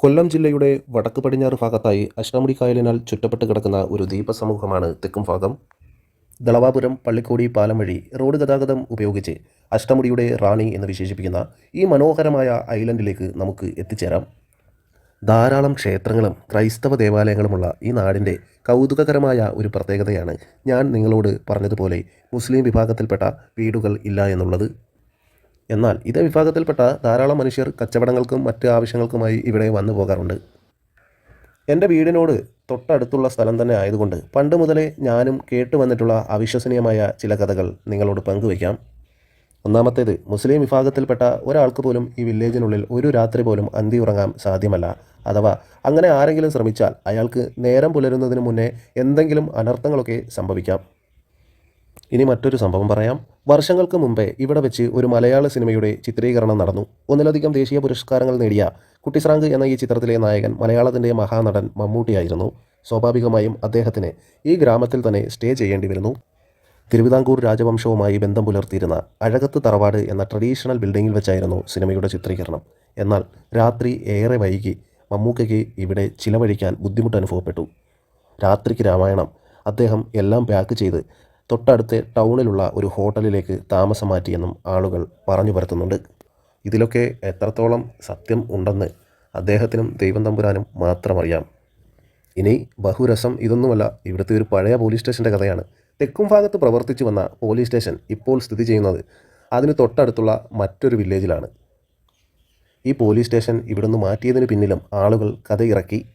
കൊല്ലം ജില്ലയുടെ വടക്ക് പടിഞ്ഞാറ് ഭാഗത്തായി അഷ്ടമുടി കായലിനാൽ ചുറ്റപ്പെട്ട് കിടക്കുന്ന ഒരു ദ്വീപസമൂഹമാണ് തെക്കും ഭാഗം. ദളവാപുരം പള്ളിക്കോടി പാലം വഴി റോഡ് ഗതാഗതം ഉപയോഗിച്ച് അഷ്ടമുടിയുടെ റാണി എന്ന് വിശേഷിപ്പിക്കുന്ന ഈ മനോഹരമായ ഐലൻഡിലേക്ക് നമുക്ക് എത്തിച്ചേരാം. ധാരാളം ക്ഷേത്രങ്ങളും ക്രൈസ്തവ ദേവാലയങ്ങളുമുള്ള ഈ നാടിന്റെ കൗതുകകരമായ ഒരു പ്രത്യേകതയാണ് ഞാൻ നിങ്ങളോട് പറഞ്ഞതുപോലെ മുസ്ലിം വിഭാഗത്തിൽപ്പെട്ട വീടുകൾ ഇല്ല എന്നുള്ളത്. എന്നാൽ ഇതേ വിഭാഗത്തിൽപ്പെട്ട ധാരാളം മനുഷ്യർ കച്ചവടങ്ങൾക്കും മറ്റ് ആവശ്യങ്ങൾക്കുമായി ഇവിടെ വന്നു പോകാറുണ്ട്. എന്റെ വീടിനോട് തൊട്ടടുത്തുള്ള സ്ഥലം തന്നെ ആയതുകൊണ്ട് പണ്ട് മുതലേ ഞാനും കേട്ടു വന്നിട്ടുള്ള അവിശ്വസനീയമായ ചില കഥകൾ നിങ്ങളോട് പങ്കുവയ്ക്കാം. ഒന്നാമത്തേത് മുസ്ലിം വിഭാഗത്തിൽപ്പെട്ട ഒരാൾക്ക് പോലും ഈ വില്ലേജിനുള്ളിൽ ഒരു രാത്രി പോലും അന്തി ഉറങ്ങാൻ സാധ്യമല്ല. അഥവാ അങ്ങനെ ആരെങ്കിലും ശ്രമിച്ചാൽ അയാൾക്ക് നേരം പുലരുന്നതിന് മുന്നേ എന്തെങ്കിലും അനർത്ഥങ്ങളൊക്കെ സംഭവിക്കാം. ഇനി മറ്റൊരു സംഭവം പറയാം. വർഷങ്ങൾക്ക് മുമ്പേ ഇവിടെ വെച്ച് ഒരു മലയാള സിനിമയുടെ ചിത്രീകരണം നടന്നു. ഒന്നിലധികം ദേശീയ പുരസ്കാരങ്ങൾ നേടിയ കുട്ടിസ്രാങ്ക് എന്ന ഈ ചിത്രത്തിലെ നായകൻ മലയാളത്തിന്റെ മഹാനടൻ മമ്മൂട്ടിയായിരുന്നു. സ്വാഭാവികമായും അദ്ദേഹത്തിന് ഈ ഗ്രാമത്തിൽ തന്നെ സ്റ്റേ ചെയ്യേണ്ടി വരുന്നു. തിരുവിതാംകൂർ രാജവംശവുമായി ബന്ധം പുലർത്തിയിരുന്ന അഴകത്ത് തറവാട് എന്ന ട്രഡീഷണൽ ബിൽഡിങ്ങിൽ വെച്ചായിരുന്നു സിനിമയുടെ ചിത്രീകരണം. എന്നാൽ രാത്രി ഏറെ വൈകി മമ്മൂക്കയ്ക്ക് ഇവിടെ ചിലവഴിക്കാൻ ബുദ്ധിമുട്ട് അനുഭവപ്പെട്ടു. രാത്രിക്ക് രാമായണം അദ്ദേഹം എല്ലാം പാക്ക് ചെയ്ത് തൊട്ടടുത്ത് ടൗണിലുള്ള ഒരു ഹോട്ടലിലേക്ക് താമസം മാറ്റിയെന്നും ആളുകൾ പറഞ്ഞു പരത്തുന്നുണ്ട്. ഇതിലൊക്കെ എത്രത്തോളം സത്യം ഉണ്ടെന്ന് അദ്ദേഹത്തിനും ദൈവം തമ്പുരാനും മാത്രമറിയാം ഇനി ബഹുരസം ഇതൊന്നുമല്ല ഇവിടുത്തെ ഒരു പഴയ പോലീസ് സ്റ്റേഷന്റെ കഥയാണ്. തെക്കും ഭാഗത്ത് പ്രവർത്തിച്ചു വന്ന പോലീസ് സ്റ്റേഷൻ ഇപ്പോൾ സ്ഥിതി ചെയ്യുന്നത് അതിന് തൊട്ടടുത്തുള്ള മറ്റൊരു വില്ലേജിലാണ്. ഈ പോലീസ് സ്റ്റേഷൻ ഇവിടുന്ന് മാറ്റിയതിന് പിന്നിലും ആളുകൾ കഥയിറക്കി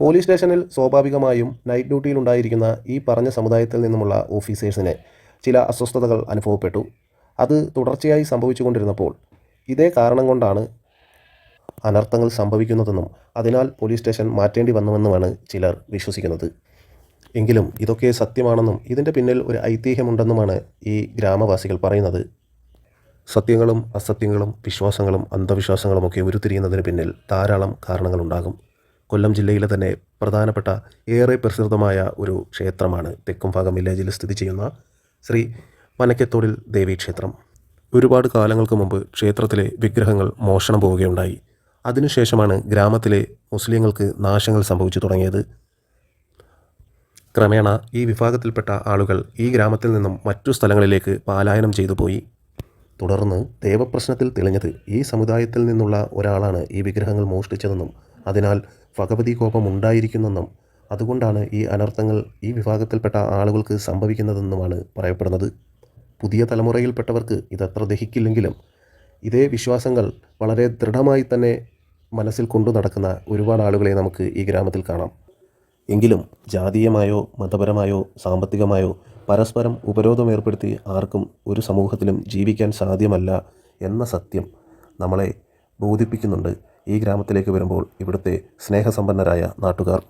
പോലീസ് സ്റ്റേഷനിൽ സ്വാഭാവികമായും നൈറ്റ് ഡ്യൂട്ടിയിൽ ഉണ്ടായിരിക്കുന്ന ഈ പറഞ്ഞ സമുദായത്തിൽ നിന്നുമുള്ള ഓഫീസേഴ്സിന് ചില അസ്വസ്ഥതകൾ അനുഭവപ്പെട്ടു. അത് തുടർച്ചയായി സംഭവിച്ചുകൊണ്ടിരുന്നപ്പോൾ ഇതേ കാരണം കൊണ്ടാണ് അനർത്ഥങ്ങൾ സംഭവിക്കുന്നതെന്നും അതിനാൽ പോലീസ് സ്റ്റേഷൻ മാറ്റേണ്ടി വന്നുവെന്നുമാണ് ചിലർ വിശ്വസിക്കുന്നത്. എങ്കിലും ഇതൊക്കെ സത്യമാണെന്നും ഇതിന്റെ പിന്നിൽ ഒരു ഐതിഹ്യമുണ്ടെന്നുമാണ് ഈ ഗ്രാമവാസികൾ പറയുന്നത്. സത്യങ്ങളും അസത്യങ്ങളും വിശ്വാസങ്ങളും അന്ധവിശ്വാസങ്ങളുമൊക്കെ ഉരുത്തിരിയുന്നതിന് പിന്നിൽ ധാരാളം കാരണങ്ങളുണ്ടാകും. കൊല്ലം ജില്ലയിലെ തന്നെ പ്രധാനപ്പെട്ട ഏറെ പ്രസിദ്ധമായ ഒരു ക്ഷേത്രമാണ് തെക്കുംഭാഗം വില്ലേജിൽ സ്ഥിതി ചെയ്യുന്ന ശ്രീ പനക്കത്തോടിൽ ദേവീക്ഷേത്രം ഒരുപാട് കാലങ്ങൾക്ക് മുമ്പ് ക്ഷേത്രത്തിലെ വിഗ്രഹങ്ങൾ മോഷണം പോവുകയുണ്ടായി. അതിനുശേഷമാണ് ഗ്രാമത്തിലെ മുസ്ലിങ്ങൾക്ക് നാശങ്ങൾ സംഭവിച്ചു തുടങ്ങിയത്. ക്രമേണ ഈ വിഭാഗത്തിൽപ്പെട്ട ആളുകൾ ഈ ഗ്രാമത്തിൽ നിന്നും മറ്റു സ്ഥലങ്ങളിലേക്ക് പലായനം ചെയ്തു പോയി. തുടർന്ന് ദേവപ്രശ്നത്തിൽ തെളിഞ്ഞത് ഈ സമുദായത്തിൽ നിന്നുള്ള ഒരാളാണ് ഈ വിഗ്രഹങ്ങൾ മോഷ്ടിച്ചതെന്നും അതിനാൽ ഭഗവതി കോപം ഉണ്ടായിരിക്കുന്നെന്നും അതുകൊണ്ടാണ് ഈ അനർത്ഥങ്ങൾ ഈ വിഭാഗത്തിൽപ്പെട്ട ആളുകൾക്ക് സംഭവിക്കുന്നതെന്നുമാണ് പറയപ്പെടുന്നത്. പുതിയ തലമുറയിൽപ്പെട്ടവർക്ക് ഇതത്ര ദഹിക്കില്ലെങ്കിലും ഇതേ വിശ്വാസങ്ങൾ വളരെ ദൃഢമായി തന്നെ മനസ്സിൽ കൊണ്ടു നടക്കുന്ന ഒരുപാട് ആളുകളെ നമുക്ക് ഈ ഗ്രാമത്തിൽ കാണാം. എങ്കിലും ജാതീയമായോ മതപരമായോ സാമ്പത്തികമായോ പരസ്പരം ഉപരോധം ഏർപ്പെടുത്തി ആർക്കും ഒരു സമൂഹത്തിലും ജീവിക്കാൻ സാധ്യമല്ല എന്ന സത്യം നമ്മളെ ബോധിപ്പിക്കുന്നുണ്ട്. ഈ ഗ്രാമത്തിലേക്ക് വരുമ്പോൾ ഇവിടുത്തെ സ്നേഹസമ്പന്നരായ നാട്ടുകാർ